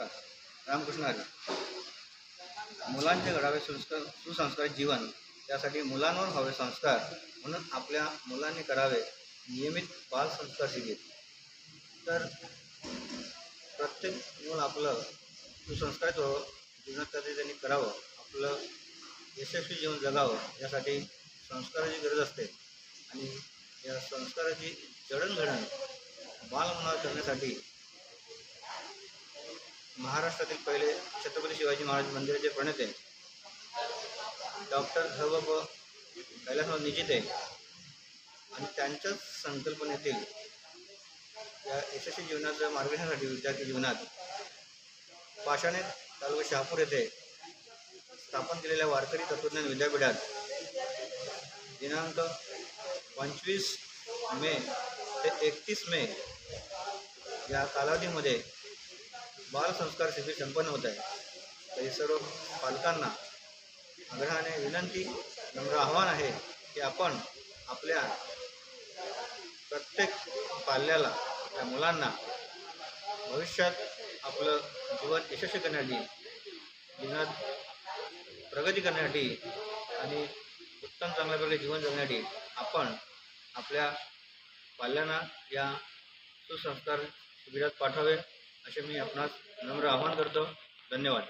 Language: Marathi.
संस्कार रामकृष्ण हरी. मुलांचे घडावे संस्कार सुसंस्कारित जीवन त्यासाठी मुलांवर व्हावे संस्कार म्हणून आपल्या मुलांनी करावे नियमित बालसंस्कार शिबिर. तर प्रत्येक मूल आपलं सुसंस्कारित व्हावं जीवनात कधी त्यांनी करावं आपलं यशस्वी जीवन जगावं यासाठी संस्काराची गरज असते. आणि या संस्काराची जडणघडण बालमनावर करण्यासाठी महाराष्ट्रातील पहिले छत्रपती शिवाजी महाराज मंदिराचे प्रणेते डॉक्टर धवप कैलासराव निजिते आणि त्यांच्याच संकल्पनेतील या यशस्वी जीवनाचं मार्गदर्शनासाठी विद्यार्थी जीवनात पाषाणे तालुका शहापूर येथे स्थापन केलेल्या वारकरी तत्वज्ञान विद्यापीठात दिनांक पंचवीस मे ते एकतीस मे या कालावधीमध्ये बालसंस्कार शिबिर संपन्न होत आहे. तरी सर्व पालकांना आग्रहाने विनंती नम्र आव्हान आहे की आपण आपल्या प्रत्येक पाल्याला त्या मुलांना भविष्यात आपलं जीवन यशस्वी करण्यासाठी जीवनात प्रगती करण्यासाठी आणि उत्तम चांगल्या प्रकारे जीवन जगण्यासाठी आपण आपल्या पाल्यांना या सुसंस्कार शिबिरात पाठवावे. असे मी आपणास नम्र आवाहन करतो. धन्यवाद.